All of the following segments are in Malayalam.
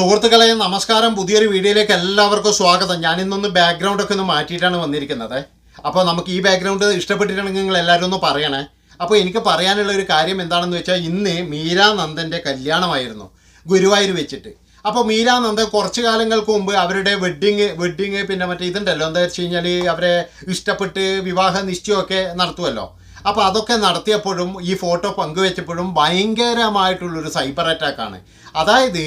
സുഹൃത്തുക്കളെ നമസ്കാരം. പുതിയൊരു വീഡിയോയിലേക്ക് എല്ലാവർക്കും സ്വാഗതം. ഞാൻ ഇന്നൊന്ന് ബാക്ക്ഗ്രൗണ്ട് ഒക്കെ ഒന്ന് മാറ്റിയിട്ടാണ് വന്നിരിക്കുന്നത്. അപ്പോൾ നമുക്ക് ഈ ബാക്ക്ഗ്രൗണ്ട് ഇഷ്ടപ്പെട്ടിട്ടുണ്ടെങ്കിൽ നിങ്ങൾ എല്ലാവരും ഒന്ന് പറയണേ. അപ്പോൾ എനിക്ക് പറയാനുള്ള ഒരു കാര്യം എന്താണെന്ന് വെച്ചാൽ ഇന്ന് മീരാനന്ദന്റെ കല്യാണമായിരുന്നു ഗുരുവായൂർ വെച്ചിട്ട്. അപ്പോൾ മീരാനന്ദൻ കുറച്ച് കാലങ്ങൾക്ക് മുമ്പ് അവരുടെ വെഡ്ഡിങ് വെഡ്ഡിങ് പിന്നെ മറ്റേ ഇതുണ്ടല്ലോ എന്താ വെച്ച് കഴിഞ്ഞാൽ അവരെ ഇഷ്ടപ്പെട്ട് വിവാഹ നിശ്ചയമൊക്കെ നടത്തുമല്ലോ അപ്പോൾ അതൊക്കെ നടത്തിയപ്പോഴും ഈ ഫോട്ടോ പങ്കുവെച്ചപ്പോഴും ഭയങ്കരമായിട്ടുള്ളൊരു സൈബർ അറ്റാക്കാണ് അതായത്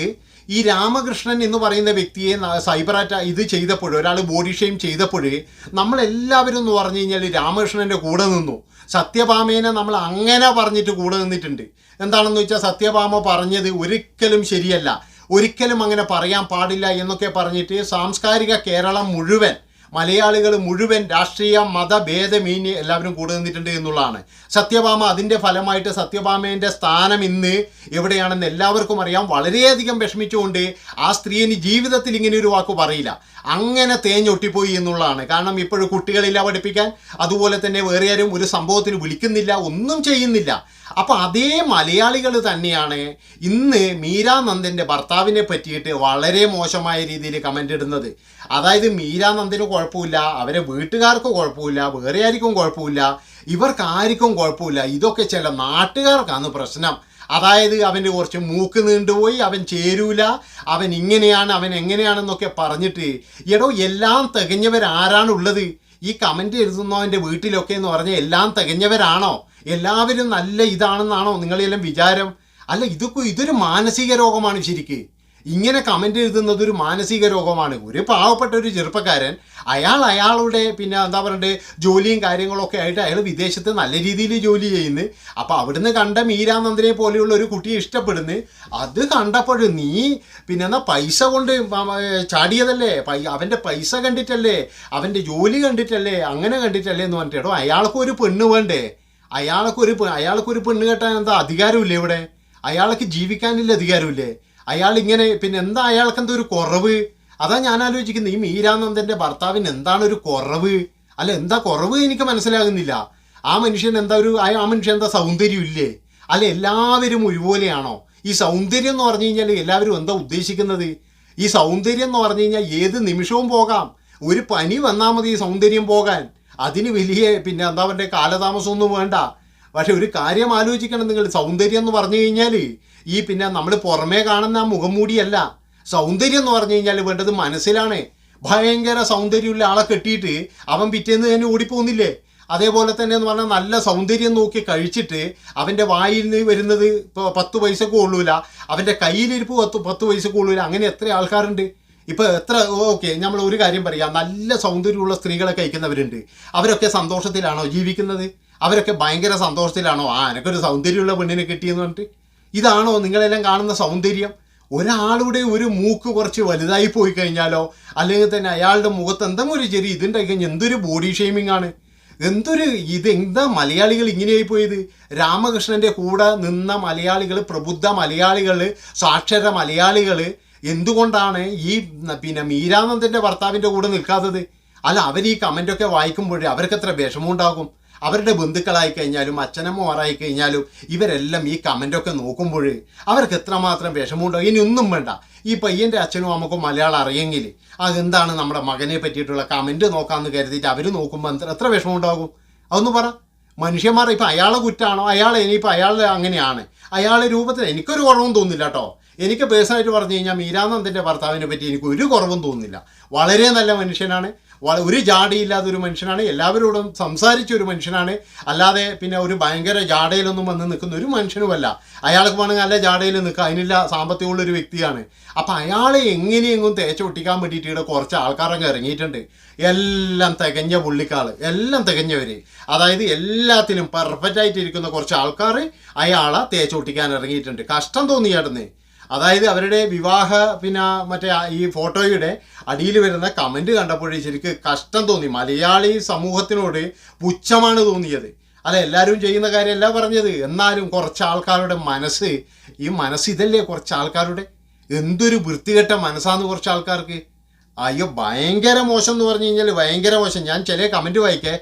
ഈ രാമകൃഷ്ണൻ എന്ന് പറയുന്ന വ്യക്തിയെ സൈബർ അറ്റാ ഇത് ചെയ്തപ്പോൾ ഒരാൾ ബോഡി ഷെയിം ചെയ്തപ്പോഴേ നമ്മളെല്ലാവരും എന്ന് പറഞ്ഞു കഴിഞ്ഞാൽ രാമകൃഷ്ണന്റെ കൂടെ നിന്നു. സത്യഭാമേനെ നമ്മൾ അങ്ങനെ പറഞ്ഞിട്ട് കൂടെ നിന്നിട്ടുണ്ട്. എന്താണെന്ന് വെച്ചാൽ സത്യഭാമ പറഞ്ഞത് ഒരിക്കലും ശരിയല്ല. ഒരിക്കലും അങ്ങനെ പറയാൻ പാടില്ല എന്നൊക്കെ പറഞ്ഞിട്ട് സാംസ്കാരിക കേരളം മുഴുവൻ മലയാളികൾ മുഴുവൻ രാഷ്ട്രീയ മതഭേദമീന്യ എല്ലാവരും കൂടെ നിന്നിട്ടുണ്ട് എന്നുള്ളതാണ്. സത്യഭാമ അതിന്റെ ഫലമായിട്ട് സത്യഭാമേന്റെ സ്ഥാനം ഇന്ന് എവിടെയാണെന്ന് എല്ലാവർക്കും അറിയാം. വളരെയധികം വിഷമിച്ചുകൊണ്ട് ആ സ്ത്രീ ഇനി ജീവിതത്തിൽ ഇങ്ങനെ ഒരു വാക്ക് പറയില്ല. അങ്ങനെ തേഞ്ഞൊട്ടിപ്പോയി എന്നുള്ളതാണ്. കാരണം ഇപ്പോഴും കുട്ടികളില്ല പഠിപ്പിക്കാൻ. അതുപോലെ തന്നെ വേറെ ആരും ഒരു സംഭവത്തിന് വിളിക്കുന്നില്ല ഒന്നും ചെയ്യുന്നില്ല. അപ്പോൾ അതേ മലയാളികൾ തന്നെയാണ് ഇന്ന് മീരാനന്ദന്റെ ഭർത്താവിനെ പറ്റിയിട്ട് വളരെ മോശമായ രീതിയിൽ കമന്റ് ഇടുന്നത്. അതായത് മീരാനന്ദന് കുഴപ്പമില്ല അവരെ വീട്ടുകാർക്ക് കുഴപ്പമില്ല വേറെ ആർക്കും കുഴപ്പമില്ല ഇവർക്ക് ആർക്കും കുഴപ്പമില്ല. ഇതൊക്കെ ചില നാട്ടുകാർക്കാണ് പ്രശ്നം. അതായത് അവന്റെ കുറച്ച് മൂക്ക് നീണ്ടുപോയി അവൻ ചേരൂല അവൻ ഇങ്ങനെയാണ് അവൻ എങ്ങനെയാണെന്നൊക്കെ പറഞ്ഞിട്ട് എടോ എല്ലാം തികഞ്ഞവരാരാണുള്ളത്? ഈ കമന്റ് എഴുതുന്നവന്റെ വീട്ടിലൊക്കെ എന്ന് പറഞ്ഞാൽ എല്ലാം തികഞ്ഞവരാണോ? എല്ലാവരും നല്ല ഇതാണെന്നാണോ നിങ്ങളെല്ലാം വിചാരം? അല്ല ഇതൊക്കെ ഇതൊരു മാനസിക രോഗമാണ് ശരിക്ക്. ഇങ്ങനെ കമന്റ് എഴുതുന്നത് ഒരു മാനസിക രോഗമാണ്. ഒരു പാവപ്പെട്ട ഒരു ചെറുപ്പക്കാരൻ അയാൾ അയാളുടെ പിന്നെ എന്താ പറയണ്ടേ ജോലിയും കാര്യങ്ങളൊക്കെ ആയിട്ട് അയാൾ വിദേശത്ത് നല്ല രീതിയിൽ ജോലി ചെയ്യുന്നു. അപ്പോൾ അവിടുന്ന് കണ്ട മീരാനന്ദനെ പോലെയുള്ള ഒരു കുട്ടിയെ ഇഷ്ടപ്പെടുന്നു. അത് കണ്ടപ്പോൾ നീ പിന്നെ എന്നാ പൈസ കൊണ്ട് ചാടിയതല്ലേ? അവന്റെ പൈസ കണ്ടിട്ടല്ലേ? അവന്റെ ജോലി കണ്ടിട്ടല്ലേ? അങ്ങനെ കണ്ടിട്ടല്ലേ എന്ന് പറഞ്ഞിട്ടോ അയാൾക്ക് ഒരു പെണ്ണ് വേണ്ടേ? അയാൾക്കൊരു അയാൾക്കൊരു പെണ്ണ് കെട്ടാൻ എന്താ അധികാരമില്ലേ ഇവിടെ? അയാൾക്ക് ജീവിക്കാനില്ല അധികാരമില്ലേ? അയാൾ ഇങ്ങനെ പിന്നെ എന്താ അയാൾക്ക് എന്താ ഒരു കുറവ്? അതാ ഞാൻ ആലോചിക്കുന്നത് ഈ മീരാനന്ദന്റെ ഭർത്താവിന് എന്താണ് ഒരു കുറവ്? അല്ല എന്താ കുറവ് എനിക്ക് മനസ്സിലാകുന്നില്ല. ആ മനുഷ്യൻ എന്താ ഒരു ആ മനുഷ്യൻ എന്താ സൗന്ദര്യം ഇല്ലേ അല്ല എല്ലാവരും ഒരുപോലെയാണോ? ഈ സൗന്ദര്യം എന്ന് പറഞ്ഞു കഴിഞ്ഞാൽ എല്ലാവരും എന്താ ഉദ്ദേശിക്കുന്നത്? ഈ സൗന്ദര്യം എന്ന് പറഞ്ഞു കഴിഞ്ഞാൽ ഏത് നിമിഷവും പോകാം. ഒരു പനി വന്നാൽ മതി സൗന്ദര്യം പോകാൻ. അതിന് വലിയ പിന്നെ എന്താ പറയുക കാലതാമസമൊന്നും വേണ്ട. പക്ഷെ ഒരു കാര്യം ആലോചിക്കണം. നിങ്ങൾ സൗന്ദര്യം എന്ന് പറഞ്ഞു കഴിഞ്ഞാൽ ഈ പിന്നെ നമ്മൾ പുറമേ കാണുന്ന ആ മുഖംമൂടിയല്ല. സൗന്ദര്യം എന്ന് പറഞ്ഞു കഴിഞ്ഞാൽ വേണ്ടത് മനസ്സിലാണ്. ഭയങ്കര സൗന്ദര്യമുള്ള ആളെ കെട്ടിയിട്ട് അവൻ പിറ്റേന്ന് തന്നെ ഓടിപ്പോകുന്നില്ലേ? അതേപോലെ തന്നെ എന്ന് പറഞ്ഞാൽ നല്ല സൗന്ദര്യം നോക്കി കഴിച്ചിട്ട് അവന്റെ വായിൽ നിന്ന് വരുന്നത് ഇപ്പോൾ പത്ത് പൈസക്ക് കൊള്ളൂല. അവന്റെ കയ്യിലിരിപ്പ് പത്ത് പത്ത് പൈസക്ക് കൊള്ളൂല. അങ്ങനെ എത്ര ആൾക്കാരുണ്ട്? ഇപ്പോൾ എത്ര ഓക്കെ നമ്മൾ ഒരു കാര്യം പറയാം. നല്ല സൗന്ദര്യമുള്ള സ്ത്രീകളെ കഴിക്കുന്നവരുണ്ട്. അവരൊക്കെ സന്തോഷത്തിലാണോ ജീവിക്കുന്നത്? അവരൊക്കെ ഭയങ്കര സന്തോഷത്തിലാണോ? ആ എനിക്കൊരു സൗന്ദര്യമുള്ള പെണ്ണിനെ കിട്ടിയെന്ന് പറഞ്ഞിട്ട്. ഇതാണോ നിങ്ങളെല്ലാം കാണുന്ന സൗന്ദര്യം? ഒരാളുടെ ഒരു മൂക്ക് കുറച്ച് വലുതായി പോയി കഴിഞ്ഞാലോ അല്ലെങ്കിൽ തന്നെ അയാളുടെ മുഖത്ത് എന്തെങ്കിലും ഒരു ചെറിയ ഇതുണ്ടായി കഴിഞ്ഞാൽ എന്തൊരു ബോഡി ഷെയ്മിങ് ആണ്. എന്തൊരു ഇത് എന്താ മലയാളികൾ ഇങ്ങനെയായി പോയത്? രാമകൃഷ്ണന്റെ കൂടെ നിന്ന മലയാളികൾ പ്രബുദ്ധ മലയാളികൾ സാക്ഷര മലയാളികൾ എന്തുകൊണ്ടാണ് ഈ പിന്നെ മീരാനന്ദന്റെ ഭർത്താവിന്റെ കൂടെ നിൽക്കാത്തത്? അല്ല അവർ ഈ കമന്റൊക്കെ വായിക്കുമ്പോഴേ അവർക്ക് എത്ര വിഷമമുണ്ടാകും. അവരുടെ ബന്ധുക്കളായി കഴിഞ്ഞാലും അച്ഛനമ്മമാരായി കഴിഞ്ഞാലും ഇവരെല്ലാം ഈ കമന്റൊക്കെ നോക്കുമ്പോൾ അവർക്ക് എത്രമാത്രം വിഷമമുണ്ടോ? ഇനി ഒന്നും വേണ്ട. ഈ പയ്യന്റെ അച്ഛനും അമ്മക്കും മലയാളം അറിയെങ്കിൽ അതെന്താണ് നമ്മുടെ മകനെ പറ്റിയിട്ടുള്ള കമന്റ് നോക്കാമെന്ന് കരുതിയിട്ട് അവർ നോക്കുമ്പോൾ എത്ര വിഷമമുണ്ടാകും? അതൊന്ന് പറ. മനുഷ്യന്മാർ ഇപ്പം അയാളെ കുറ്റാണോ? അയാൾ ഇനിയിപ്പോൾ അയാൾ അങ്ങനെയാണ്. അയാളെ രൂപത്തിൽ എനിക്കൊരു കുറവും തോന്നില്ല കേട്ടോ എനിക്ക് പേഴ്സണായിട്ട് പറഞ്ഞു കഴിഞ്ഞാൽ മീരാനന്ദന്റെ ഭർത്താവിനെ പറ്റി എനിക്ക് ഒരു കുറവും തോന്നുന്നില്ല. വളരെ നല്ല മനുഷ്യനാണ്. ഒരു ജാടിയില്ലാത്ത ഒരു മനുഷ്യനാണ്. എല്ലാവരോടും സംസാരിച്ച ഒരു മനുഷ്യനാണ്. അല്ലാതെ പിന്നെ ഒരു ഭയങ്കര ജാടയിലൊന്നും വന്ന് നിൽക്കുന്ന ഒരു മനുഷ്യനുമല്ല. അയാൾക്ക് വേണമെങ്കിൽ നല്ല ജാടയിൽ നിൽക്കുക. അതിനില്ല സാമ്പത്തികമുള്ളൊരു വ്യക്തിയാണ്. അപ്പം അയാളെ എങ്ങനെയെങ്കിലും തേച്ച് ഒട്ടിക്കാൻ വേണ്ടിയിട്ട് ഇവിടെ കുറച്ച് ആൾക്കാരൊക്കെ ഇറങ്ങിയിട്ടുണ്ട്. എല്ലാം തികഞ്ഞ പുള്ളിക്കാൾ എല്ലാം തികഞ്ഞവർ അതായത് എല്ലാത്തിലും പെർഫെക്റ്റ് ആയിട്ടിരിക്കുന്ന കുറച്ച് ആൾക്കാർ അയാളെ തേച്ചൊട്ടിക്കാൻ ഇറങ്ങിയിട്ടുണ്ട്. കഷ്ടം തോന്നിയായിരുന്നു അതായത് അവരുടെ വിവാഹ പിന്നെ മറ്റേ ഈ ഫോട്ടോയുടെ അടിയിൽ വരുന്ന കമന്റ് കണ്ടപ്പോഴേ ശരിക്ക് കഷ്ടം തോന്നി. മലയാളി സമൂഹത്തിനോട് പുച്ഛമാണ് തോന്നിയത്. അല്ല എല്ലാവരും ചെയ്യുന്ന കാര്യമല്ല പറഞ്ഞത്. എന്നാലും കുറച്ച് ആൾക്കാരുടെ മനസ്സ് ഈ മനസ്സ് ഇതല്ലേ കുറച്ച് ആൾക്കാരുടെ എന്തൊരു വൃത്തികെട്ട മനസ്സാന്ന് കുറച്ച് ആൾക്കാർക്ക് അയ്യോ ഭയങ്കര മോശം എന്ന് പറഞ്ഞു കഴിഞ്ഞാൽ ഭയങ്കര മോശം. ഞാൻ ചില കമന്റ് വായിക്കേ.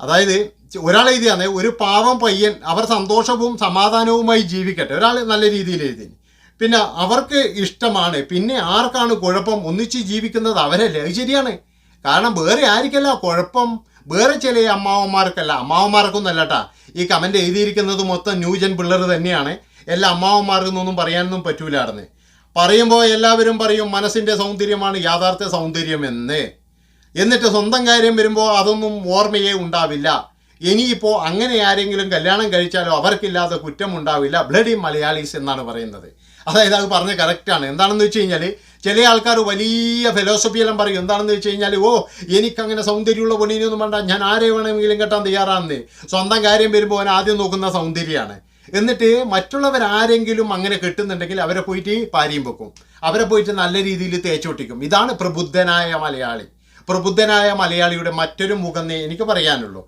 അതായത് ഒരാൾ എഴുതിയാണ് ഒരു പാവം പയ്യൻ അവർ സന്തോഷവും സമാധാനവുമായി ജീവിക്കട്ടെ. ഒരാൾ നല്ല രീതിയിൽ എഴുതി. പിന്നെ അവർക്ക് ഇഷ്ടമാണ്. പിന്നെ ആർക്കാണ് കുഴപ്പം? ഒന്നിച്ച് ജീവിക്കുന്നത് അവരല്ലേ. അത് ശരിയാണ്. കാരണം വേറെ ആയിരിക്കല്ല കുഴപ്പം? വേറെ ചില അമ്മാവന്മാർക്കല്ല. അമ്മാവന്മാർക്കൊന്നും അല്ലട്ടാ. ഈ കമന്റ് എഴുതിയിരിക്കുന്നത് മൊത്തം ന്യൂജൻ പിള്ളേർ തന്നെയാണ്. എല്ലാ അമ്മാവന്മാർക്കൊന്നും പറയാനൊന്നും പറ്റൂലായിരുന്നു പറയുമ്പോൾ എല്ലാവരും പറയും മനസ്സിന്റെ സൗന്ദര്യമാണ് യാഥാർത്ഥ്യ സൗന്ദര്യം എന്ന്. എന്നിട്ട് സ്വന്തം കാര്യം വരുമ്പോൾ അതൊന്നും ഓർമ്മയേ ഉണ്ടാവില്ല. ഇനിയിപ്പോൾ അങ്ങനെ ആരെങ്കിലും കല്യാണം കഴിച്ചാലോ അവർക്കില്ലാതെ കുറ്റം ഉണ്ടാവില്ല ബ്ലഡി മലയാളീസ് എന്നാണ് പറയുന്നത്. അതായത് അത് പറഞ്ഞ കറക്റ്റാണ് എന്താണെന്ന് വെച്ച് കഴിഞ്ഞാൽ ചില ആൾക്കാർ വലിയ ഫിലോസഫിയെല്ലാം പറയും. എന്താണെന്ന് വെച്ച് കഴിഞ്ഞാൽ ഓ എനിക്കങ്ങനെ സൗന്ദര്യമുള്ള പൊണ്ണിനൊന്നും വേണ്ട. ഞാൻ ആരെ വേണമെങ്കിലും കെട്ടാൻ തയ്യാറാണെന്ന് സ്വന്തം കാര്യം വരുമ്പോൾ അവൻ ആദ്യം നോക്കുന്ന സൗന്ദര്യമാണ്. എന്നിട്ട് മറ്റുള്ളവർ ആരെങ്കിലും അങ്ങനെ കെട്ടുന്നുണ്ടെങ്കിൽ അവരെ പോയിട്ട് പാരിയും വെക്കും. അവരെ പോയിട്ട് നല്ല രീതിയിൽ തേച്ചൊട്ടിക്കും. ഇതാണ് പ്രബുദ്ധനായ മലയാളി. പ്രബുദ്ധനായ മലയാളിയുടെ മറ്റൊരു മുഖം എനിക്ക് പറയാനുള്ളൂ.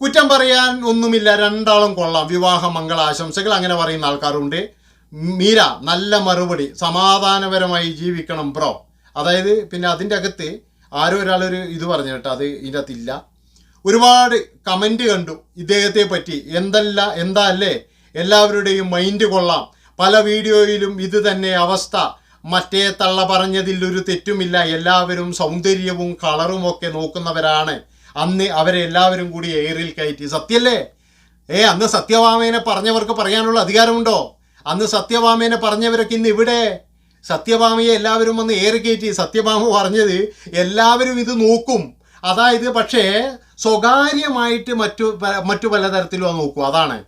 കുറ്റം പറയാൻ ഒന്നുമില്ല രണ്ടാളും കൊള്ളാം. വിവാഹ മംഗളാശംസകൾ അങ്ങനെ പറയുന്ന ആൾക്കാരുണ്ട്. മീര നല്ല മറുപടി. സമാധാനപരമായി ജീവിക്കണം ബ്രോ. അതായത് പിന്നെ അതിന്റെ അകത്ത് ആരോ ഒരാളൊരു ഇത് പറഞ്ഞു കേട്ടോ അത് ഇതിന്റെ അകത്തില്ല. ഒരുപാട് കമന്റ് കണ്ടു ഇദ്ദേഹത്തെ പറ്റി. എന്തല്ല എന്താ അല്ലേ? എല്ലാവരുടെയും മൈൻഡ് കൊള്ളാം. പല വീഡിയോയിലും ഇത് തന്നെ അവസ്ഥ. മറ്റേ തള്ള പറഞ്ഞതിൽ ഒരു തെറ്റുമില്ല. എല്ലാവരും സൗന്ദര്യവും കളറും ഒക്കെ നോക്കുന്നവരാണ്. അന്ന് അവരെ എല്ലാവരും കൂടി എയറിൽ കയറ്റി. സത്യല്ലേ? ഏ അന്ന് സത്യഭാമേനെ പറഞ്ഞവർക്ക് പറയാനുള്ള അധികാരമുണ്ടോ? അന്ന് സത്യഭാമേനെ പറഞ്ഞവരൊക്കെ ഇന്ന് ഇവിടെ. സത്യഭാമയെ എല്ലാവരും വന്ന് ഏറി കയറ്റി. സത്യഭാമ പറഞ്ഞത് എല്ലാവരും ഇത് നോക്കും. അതായത് പക്ഷേ സ്വകാര്യമായിട്ട് മറ്റു മറ്റു പലതരത്തിലും നോക്കും. അതാണ്.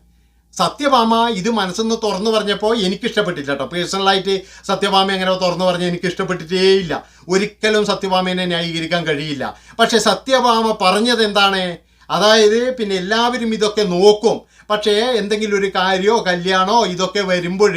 സത്യഭാമ ഇത് മനസ്സെന്ന് തുറന്നു പറഞ്ഞപ്പോൾ എനിക്ക് ഇഷ്ടപ്പെട്ടില്ല കേട്ടോ പേഴ്സണലായിട്ട് സത്യഭാമ എങ്ങനെ തുറന്നു പറഞ്ഞ എനിക്ക് ഇഷ്ടപ്പെട്ടിട്ടേ ഇല്ല. ഒരിക്കലും സത്യഭാമേനെ ന്യായീകരിക്കാൻ കഴിയില്ല. പക്ഷേ സത്യഭാമ പറഞ്ഞത് എന്താണ്? അതായത് പിന്നെ എല്ലാവരും ഇതൊക്കെ നോക്കും. പക്ഷേ എന്തെങ്കിലും ഒരു കാര്യമോ കല്യാണമോ ഇതൊക്കെ വരുമ്പോൾ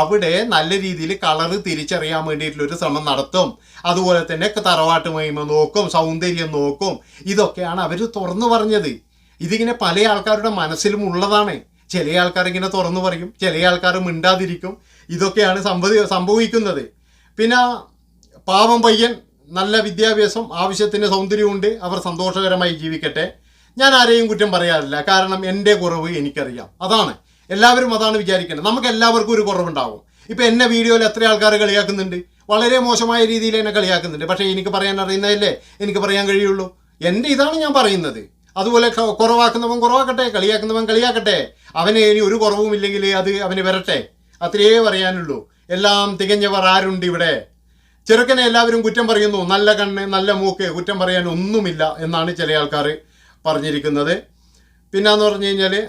അവിടെ നല്ല രീതിയിൽ കളറ് തിരിച്ചറിയാൻ വേണ്ടിയിട്ടുള്ളൊരു ശ്രമം നടത്തും. അതുപോലെ തന്നെ തറവാട്ട് മഹിമ നോക്കും സൗന്ദര്യം നോക്കും. ഇതൊക്കെയാണ് അവർ തുറന്നു പറഞ്ഞത്. ഇതിങ്ങനെ പല ആൾക്കാരുടെ മനസ്സിലും ഉള്ളതാണ്. ചില ആൾക്കാർ ഇങ്ങനെ തുറന്നു പറയും ചില ആൾക്കാർ മിണ്ടാതിരിക്കും. ഇതൊക്കെയാണ് സംഭവി സംഭവിക്കുന്നത്. പിന്നെ പാവം പയ്യൻ നല്ല വിദ്യാഭ്യാസം ആവശ്യത്തിന് സൗന്ദര്യമുണ്ട് അവർ സന്തോഷകരമായി ജീവിക്കട്ടെ. ഞാൻ ആരെയും കുറ്റം പറയാറില്ല. കാരണം എന്റെ കുറവ് എനിക്കറിയാം. അതാണ്. എല്ലാവരും അതാണ് വിചാരിക്കേണ്ടത് നമുക്ക് എല്ലാവർക്കും ഒരു കുറവുണ്ടാവും. ഇപ്പം എന്നെ വീഡിയോയിൽ എത്ര ആൾക്കാർ കളിയാക്കുന്നുണ്ട്? വളരെ മോശമായ രീതിയിൽ എന്നെ കളിയാക്കുന്നുണ്ട്. പക്ഷേ എനിക്ക് പറയാൻ അറിയുന്നതല്ലേ? എനിക്ക് പറയാൻ കഴിയുള്ളൂ. എന്റെ ഇതാണ് ഞാൻ പറയുന്നത്. അതുപോലെ കുറവാക്കുന്നവൻ കുറവാക്കട്ടെ കളിയാക്കുന്നവൻ കളിയാക്കട്ടെ. അവന് ഇനി ഒരു കുറവും ഇല്ലെങ്കിൽ അത് അവന് വരട്ടെ. അത്രയേ പറയാനുള്ളൂ. എല്ലാം തികഞ്ഞവർ ആരുണ്ട് ഇവിടെ? ചെറുക്കനെ എല്ലാവരും കുറ്റം പറയുന്നു. നല്ല കണ്ണ് നല്ല മൂക്ക് കുറ്റം പറയാൻ ഒന്നുമില്ല എന്നാണ് ചില ആൾക്കാർ പറഞ്ഞിരിക്കുന്നത്. പിന്നെന്ന് പറഞ്ഞു കഴിഞ്ഞാൽ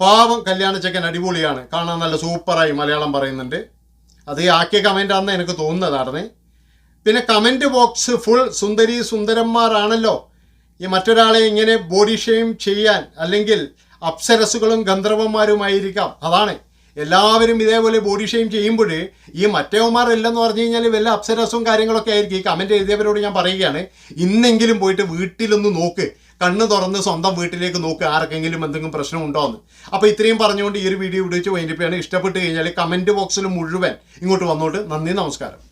പാവം കല്യാണ ചെക്കൻ അടിപൊളിയാണ്. കാണാൻ നല്ല സൂപ്പറായി മലയാളം പറയുന്നുണ്ട്. അത് ആക്കിയ കമന്റാണെന്ന് എനിക്ക് തോന്നുന്നതാണ് പിന്നെ കമന്റ് ബോക്സ് ഫുൾ സുന്ദരി സുന്ദരന്മാരാണല്ലോ. ഈ മറ്റൊരാളെ ഇങ്ങനെ ബോഡി ഷെയിം ചെയ്യാൻ അല്ലെങ്കിൽ അപ്സരസുകളും ഗന്ധർവന്മാരുമായിരിക്കാം. അതാണ്. എല്ലാവരും ഇതേപോലെ ബോഡി ഷെയിം ചെയ്യുമ്പോൾ ഈ മറ്റേവന്മാർ ഇല്ലെന്ന് പറഞ്ഞു കഴിഞ്ഞാൽ വല്ല അപ്സരസും കാര്യങ്ങളൊക്കെ ആയിരിക്കും. ഈ കമന്റ് എഴുതിയവരോട് ഞാൻ പറയുകയാണ്. ഇന്നെങ്കിലും പോയിട്ട് വീട്ടിലൊന്ന് നോക്ക്. കണ്ണ് തുറന്ന് സ്വന്തം വീട്ടിലേക്ക് നോക്ക്. ആർക്കെങ്കിലും എന്തെങ്കിലും പ്രശ്നമുണ്ടോ എന്ന് അപ്പോൾ ഇത്രയും പറഞ്ഞുകൊണ്ട് ഈ ഒരു വീഡിയോ ഇവിടെ വെച്ച് ഇഷ്ടപ്പെട്ട് കഴിഞ്ഞാൽ കമന്റ് ബോക്സിൽ മുഴുവൻ ഇങ്ങോട്ട് വന്നോട്ട് നന്ദി നമസ്കാരം.